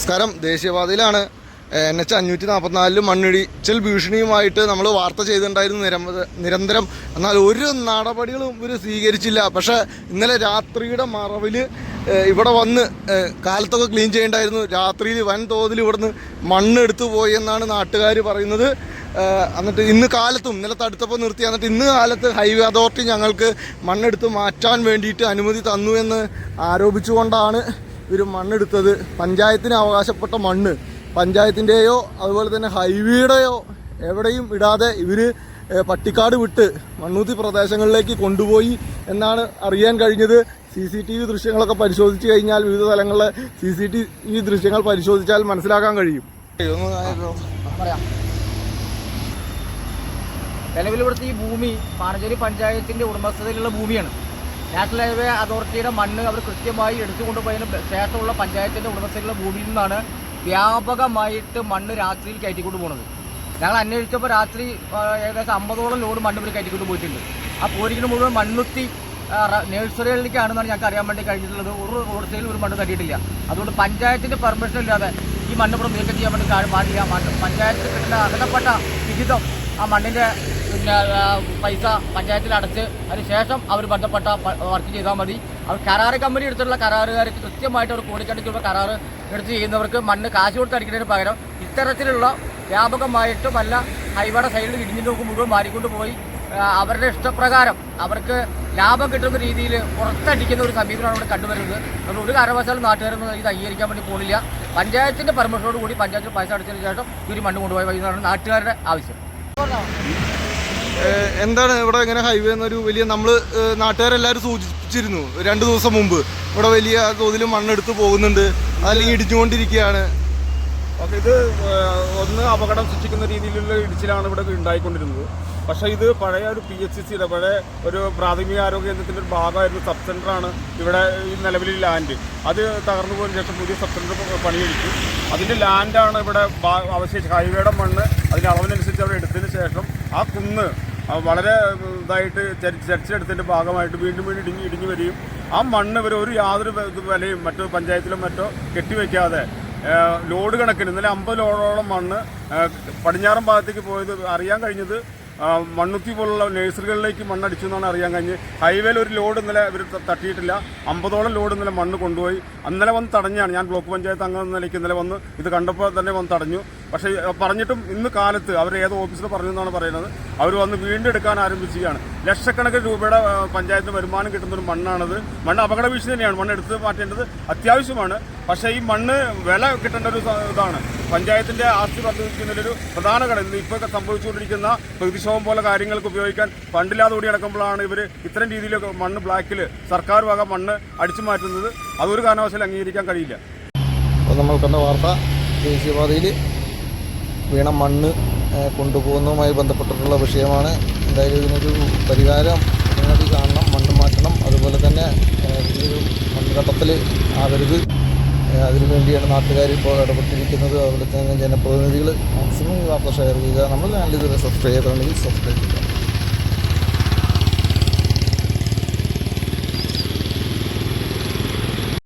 നമസ്കാരം. ദേശീയപാതയിലാണ് N H അഞ്ഞൂറ്റി നാൽപ്പത്തിനാലിലും മണ്ണിടിച്ചൽ ഭീഷണിയുമായിട്ട് നമ്മൾ വാർത്ത ചെയ്തിട്ടുണ്ടായിരുന്നു നിരന്തരം. എന്നാൽ ഒരു നടപടികളും ഇവർ സ്വീകരിച്ചില്ല. പക്ഷേ ഇന്നലെ രാത്രിയുടെ മറവിൽ ഇവിടെ വന്ന് കാലത്തൊക്കെ ക്ലീൻ ചെയ്യേണ്ടായിരുന്നു. രാത്രിയിൽ വൻ തോതിൽ ഇവിടുന്ന് മണ്ണെടുത്തു പോയി എന്നാണ് നാട്ടുകാർ പറയുന്നത്. എന്നിട്ട് ഇന്ന് കാലത്തും ഇന്നലെ തടുത്തപ്പോൾ നിർത്തി. എന്നിട്ട് ഇന്ന് കാലത്ത് ഹൈവേ അതോറിറ്റി ഞങ്ങൾക്ക് മണ്ണെടുത്ത് മാറ്റാൻ വേണ്ടിയിട്ട് അനുമതി തന്നു എന്ന് ആരോപിച്ചുകൊണ്ടാണ് ഇവർ മണ്ണെടുത്തത്. പഞ്ചായത്തിന് അവകാശപ്പെട്ട മണ്ണ്. പഞ്ചായത്തിന്റെയോ അതുപോലെ തന്നെ ഹൈവേയുടെയോ എവിടെയും ഇടാതെ ഇവർ പട്ടിക്കാട് വിട്ട് മണ്ണൂത്തി പ്രദേശങ്ങളിലേക്ക് കൊണ്ടുപോയി എന്നാണ് അറിയാൻ കഴിഞ്ഞത്. സി സി ടി വി ദൃശ്യങ്ങളൊക്കെ പരിശോധിച്ച് കഴിഞ്ഞാൽ വിവിധ തലങ്ങളിലെ സി സി ടി വി ദൃശ്യങ്ങൾ പരിശോധിച്ചാൽ മനസ്സിലാക്കാൻ കഴിയും. നിലവിലിവിടുത്തെ ഈ ഭൂമി പാണഞ്ചേരി പഞ്ചായത്തിന്റെ ഉടമസ്ഥതയിലുള്ള ഭൂമിയാണ്. നാഷണൽ ഹൈവേ അതോറിറ്റിയുടെ മണ്ണ് അവർ കൃത്യമായി എടുത്തുകൊണ്ടുപോയതിന് ശേഷമുള്ള പഞ്ചായത്തിന്റെ ഉടമസ്ഥരുടെ ഭൂമിയിൽ നിന്നാണ് വ്യാപകമായിട്ട് മണ്ണ് രാത്രിയിൽ കയറ്റിക്കൊണ്ട് പോകുന്നത് ഞങ്ങൾ അന്വേഷിച്ചപ്പോൾ രാത്രി ഏകദേശം അമ്പതോളം ലോഡ് മണ്ണ് ഇവർ കയറ്റിക്കൊണ്ട് പോയിട്ടുണ്ട്. ആ പോരിക്കുന്ന മുഴുവൻ മണ്ണുത്തി നേഴ്സറികളിലേക്കാണെന്നാണ് ഞങ്ങൾക്ക് അറിയാൻ വേണ്ടി കഴിഞ്ഞിട്ടുള്ളത്. ഒരു റോഡ് ഒരു മണ്ണ് തട്ടിയിട്ടില്ല അതുകൊണ്ട് പഞ്ചായത്തിന്റെ പെർമിഷൻ ഇല്ലാതെ ഈ മണ്ണ് ഇവിടെ നീക്കം ചെയ്യാൻ വേണ്ടി പാടില്ല പഞ്ചായത്തിൽ കിട്ടുന്ന അർഹതപ്പെട്ട വിഹിതം ആ മണ്ണിന്റെ പിന്നെ പൈസ പഞ്ചായത്തിൽ അടച്ച് അതിനുശേഷം അവർ ബന്ധപ്പെട്ട വർക്ക് ചെയ്താൽ മതി. അവർ കരാറ് കമ്പനി എടുത്തിട്ടുള്ള കരാറുകാർക്ക് കൃത്യമായിട്ട് അവർ കോടിക്കണക്കിന് രൂപ കരാറ് എടുത്ത് ചെയ്യുന്നവർക്ക് മണ്ണ് കാശ് കൊടുത്ത് അടിക്കുന്നതിന് പകരം ഇത്തരത്തിലുള്ള വ്യാപകമായിട്ട് വല്ല ഹൈവേയുടെ സൈഡിൽ ഇടിഞ്ഞു നോക്കും മുഴുവൻ മാറിക്കൊണ്ട് പോയി. അവരുടെ ഇഷ്ടപ്രകാരം അവർക്ക് ലാഭം കിട്ടുന്ന രീതിയിൽ പുറത്തടിക്കുന്ന ഒരു സമീപനമാണ് ഇവിടെ കണ്ടുവരുന്നത്. അതുകൊണ്ട് ഒരു കാരണവശാലും നാട്ടുകാരൊന്നും ഇത് അംഗീകരിക്കാൻ വേണ്ടി പോകുന്നില്ല പഞ്ചായത്തിന്റെ പെർമിഷനോട് കൂടി പഞ്ചായത്തിൽ പൈസ അടച്ചതിന് ശേഷം ഇവർ മണ്ണ് കൊണ്ടുപോയി വൈകുന്നതാണ് നാട്ടുകാരുടെ ആവശ്യം. എന്താണ് ഇവിടെ ഇങ്ങനെ ഹൈവേ എന്നൊരു വലിയ നമ്മൾ നാട്ടുകാരെല്ലാവരും സൂചിപ്പിച്ചിരുന്നു. രണ്ട് ദിവസം മുമ്പ്. ഇവിടെ വലിയ തോതിൽ മണ്ണെടുത്ത് പോകുന്നുണ്ട്. അതല്ലെങ്കിൽ ഇടിഞ്ഞുകൊണ്ടിരിക്കുകയാണ്. അപ്പം ഇത് ഒന്ന് അപകടം സൃഷ്ടിക്കുന്ന രീതിയിലുള്ള ഇടിച്ചിലാണ് ഇവിടെ ഉണ്ടായിക്കൊണ്ടിരുന്നത്. പക്ഷേ ഇത് പഴയ ഒരു പി എച്ച് സിയുടെ പഴയ ഒരു പ്രാഥമിക ആരോഗ്യ കേന്ദ്രത്തിന്റെ ഒരു ഭാഗമായിരുന്നു സബ് സെന്ററാണ് ഇവിടെ ഈ നിലവിൽ ലാൻഡ്. അത് തകർന്നു പോയതിനു ശേഷം പുതിയ സബ് സെന്റർ പണിയെടുത്തു. അതിന്റെ ലാൻഡാണ് ഇവിടെ അവശേഷിച്ച് ഹൈവേയുടെ മണ്ണ് അതിന്റെ അളവിനനുസരിച്ച് അവിടെ എടുത്തതിന് ശേഷം ആ കുന്ന് വളരെ ഇതായിട്ട് ചരി- ചരിച്ചെടുത്തതിന്റെ ഭാഗമായിട്ട് വീണ്ടും വീണ്ടും ഇടിഞ്ഞ് ഇടിഞ്ഞു വരികയും ആ മണ്ണ് ഇവർ ഒരു യാതൊരു വിലയും മറ്റോ പഞ്ചായത്തിലും മറ്റോ കെട്ടിവെക്കാതെ ലോഡ് കണക്കിന് ഇന്നലെ അമ്പത് ലോഡോളം മണ്ണ് പടിഞ്ഞാറൻ ഭാഗത്തേക്ക് പോയത് അറിയാൻ കഴിഞ്ഞത് മണ്ണുത്തി പോലുള്ള നഴ്സറികളിലേക്ക് മണ്ണടിച്ചു എന്നാണ് അറിയാൻ കഴിഞ്ഞ് ഹൈവേയിൽ ഒരു ലോഡ് ഇന്നലെ ഇവർ തട്ടിയിട്ടില്ല. അമ്പതോളം ലോഡ് ഇന്നലെ മണ്ണ് കൊണ്ടുപോയി. അന്നലെ വന്ന് തടഞ്ഞാണ്. ഞാൻ ബ്ലോക്ക് പഞ്ചായത്ത് അംഗം എന്ന നിലയ്ക്ക് ഇന്നലെ വന്ന് ഇത് കണ്ടപ്പോൾ തന്നെ വന്ന് തടഞ്ഞു. പക്ഷേ പറഞ്ഞിട്ടും ഇന്ന് കാലത്ത് അവർ ഏത് ഓഫീസിൽ പറഞ്ഞു എന്നാണ് പറയുന്നത്. അവർ വന്ന് വീണ്ടെടുക്കാൻ ആരംഭിച്ചുകയാണ് ലക്ഷക്കണക്കിന് രൂപയുടെ പഞ്ചായത്തിന് വരുമാനം കിട്ടുന്ന ഒരു മണ്ണാണത്. മണ്ണ് അപകട ഭീഷണി തന്നെയാണ്. മണ്ണ് എടുത്ത് മാറ്റേണ്ടത് അത്യാവശ്യമാണ്. പക്ഷേ ഈ മണ്ണ് വില കിട്ടേണ്ട ഒരു ഇതാണ്. പഞ്ചായത്തിന്റെ ആസ്തി വർദ്ധിപ്പിക്കുന്നതിലൊരു പ്രധാന ഘടകം. ഇപ്പോൾ സംഭവിച്ചുകൊണ്ടിരിക്കുന്ന പ്രതിക്ഷോഭം പോലെ കാര്യങ്ങൾക്ക് ഉപയോഗിക്കാൻ ഫണ്ടില്ലാതെ കൂടി നടക്കുമ്പോഴാണ് ഇവർ ഇത്തരം രീതിയിലൊക്കെ മണ്ണ് ബ്ലാക്കിൽ സർക്കാർ വക മണ്ണ് അടിച്ചു മാറ്റുന്നത്. അതൊരു കാരണവശാലും അംഗീകരിക്കാൻ കഴിയില്ല. അപ്പോൾ നമ്മൾ കണ്ട വാർത്ത ദേശീയപാതയിൽ വീണ മണ്ണ് കൊണ്ടുപോകുന്നതുമായി ബന്ധപ്പെട്ടിട്ടുള്ള വിഷയമാണ്. എന്തായാലും ഇതിനൊരു പരിഹാരം ഇതിനകത്ത് കാണണം മണ്ണ് മാറ്റണം. അതുപോലെ തന്നെ ഇതിനൊരു മണ്ണുകട്ടത്തിൽ ആവരുത്. ഏഹ്, അതിനുവേണ്ടിയാണ് നാട്ടുകാർ ഇപ്പോൾ ഇടപെട്ടിരിക്കുന്നത്. അതുപോലെ തന്നെ ജനപ്രതിനിധികൾ മാക്സിമം ഈ വാർത്ത ഷെയർ ചെയ്യുക. നമ്മൾ ചാനൽ ഇതുവരെ സബ്സ്ക്രൈബ് ചെയ്തിട്ടുണ്ടെങ്കിൽ സബ്സ്ക്രൈബ് ചെയ്യുക.